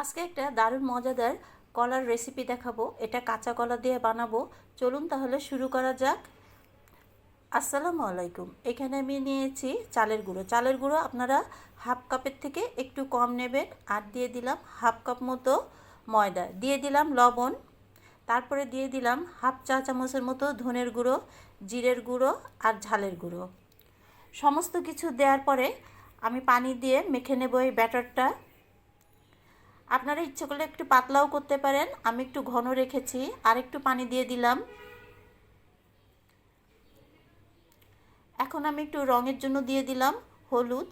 আজকে একটা দারুণ মজাদার কলার রেসিপি দেখাবো। এটা কাঁচা কলা দিয়ে বানাবো। চলুন তাহলে শুরু করা যাক। আসসালামু আলাইকুম। এখানে আমি নিয়েছি চালের গুঁড়ো। চালের গুঁড়ো আপনারা হাফ কাপের থেকে একটু কম নেবেন। আর দিয়ে দিলাম হাফ কাপ মতো ময়দা। দিয়ে দিলাম লবণ। তারপরে দিয়ে দিলাম হাফ চা চামচের মতো ধনের গুঁড়ো, জিরের গুঁড়ো আর ঝালের গুঁড়ো। সমস্ত কিছু দেওয়ার পরে আমি পানি দিয়ে মেখে নেব এই ব্যাটারটা। আপনারা ইচ্ছে করলে একটু পাতলাও করতে পারেন। আমি একটু ঘন রেখেছি, আর একটু পানি দিয়ে দিলাম। এখন আমি একটু রঙের জন্য দিয়ে দিলাম হলুদ।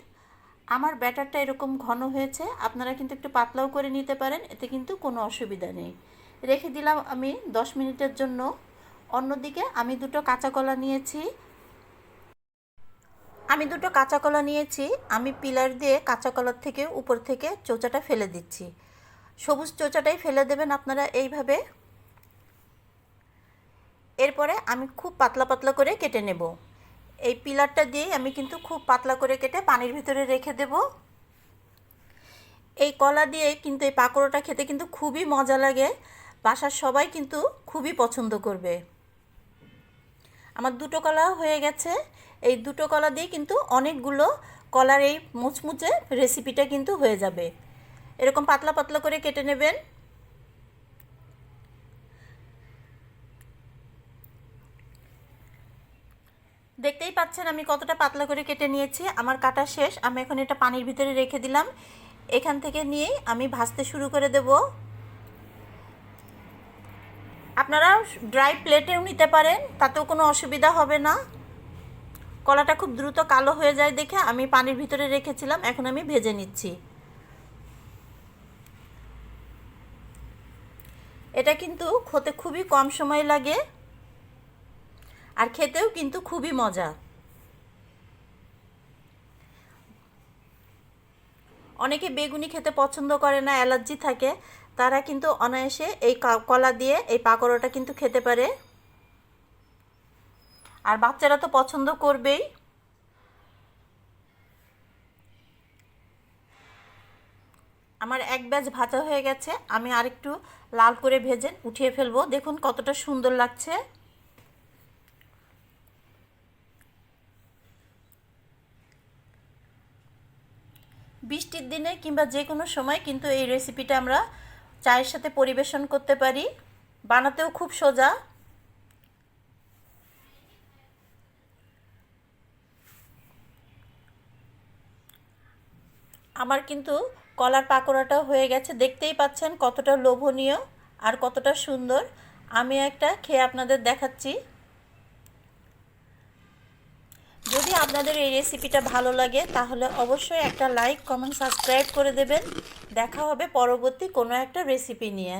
আমার ব্যাটারটা এরকম ঘন হয়েছে, আপনারা কিন্তু একটু পাতলাও করে নিতে পারেন, এতে কিন্তু কোনো অসুবিধা নেই। রেখে দিলাম আমি দশ মিনিটের জন্য। অন্যদিকে আমি দুটো কাঁচা কলা নিয়েছি আমি দুটো কাঁচা কলা নিয়েছি, আমি পিলার দিয়ে কাঁচা কলার থেকে উপর থেকে চোচাটা ফেলে দিচ্ছি। সবুজ চোচাটাই ফেলে দেবেন আপনারা এইভাবে। এরপরে আমি খুব পাতলা পাতলা করে কেটে নেব। এই পিলারটা দিয়েই আমি কিন্তু খুব পাতলা করে কেটে পানির ভিতরে রেখে দেব। এই কলা দিয়ে কিন্তু এই পাকোড়াটা খেতে কিন্তু খুবই মজা লাগে। বাসার সবাই কিন্তু খুবই পছন্দ করবে। আমার দুটো কলা হয়ে গেছে। এই দুটো কলা দিয়ে কিন্তু অনেকগুলো কলার এই মুচমুচে রেসিপিটা কিন্তু হয়ে যাবে। এরকম পাতলা পাতলা করে কেটে নেবেন। দেখতেই পাচ্ছেন আমি কতটা পাতলা করে কেটে নিয়েছি, আমার কাটা শেষ, আমি এখন এটা পানির ভিতরে রেখে দিলাম। এখান থেকে নিয়েই আমি ভাজতে শুরু করে দেব। আপনারা ড্রাই প্লেটেও নিতে পারেন, তাতেও কোনো অসুবিধা হবে না। কলাটা খুব দ্রুত কালো হয়ে যায় দেখে আমি পানির ভিতরে রেখেছিলাম, এখন আমি ভেজে নিচ্ছি। এটা কিন্তু খেতে খুবই কম সময় লাগে আর খেতেও কিন্তু খুবই মজা। অনেকে বেগুনি খেতে পছন্দ করে না, অ্যালার্জি থাকে, তারা কিন্তু অনায়াসে এই কলা দিয়ে এই পাকোড়াটা কিন্তু খেতে পারে। আর বাচ্চারা তো পছন্দ করবেই। আমার এক ব্যাচ ভাজা হয়ে গেছে, আমি আরেকটু লাল করে ভেজে উঠিয়ে ফেলব। দেখুন কতটা সুন্দর লাগছে। বৃষ্টির দিনে কিংবা যে কোনো সময় কিন্তু এই রেসিপিটা আমরা চায়ের সাথে পরিবেশন করতে পারি। বানাতেও খুব সোজা। আমার কিন্তু কলার পাকোড়াটাও হয়ে গেছে। দেখতেই পাচ্ছেন কতটা লোভনীয় আর কতটা সুন্দর। আমি একটা খেয়ে আপনাদের দেখাচ্ছি। যদি আপনাদের এই রেসিপিটা ভালো লাগে, তাহলে অবশ্যই একটা লাইক কমেন্ট সাবস্ক্রাইব করে দেবেন। দেখা হবে পরবর্তী কোনো একটা রেসিপি নিয়ে।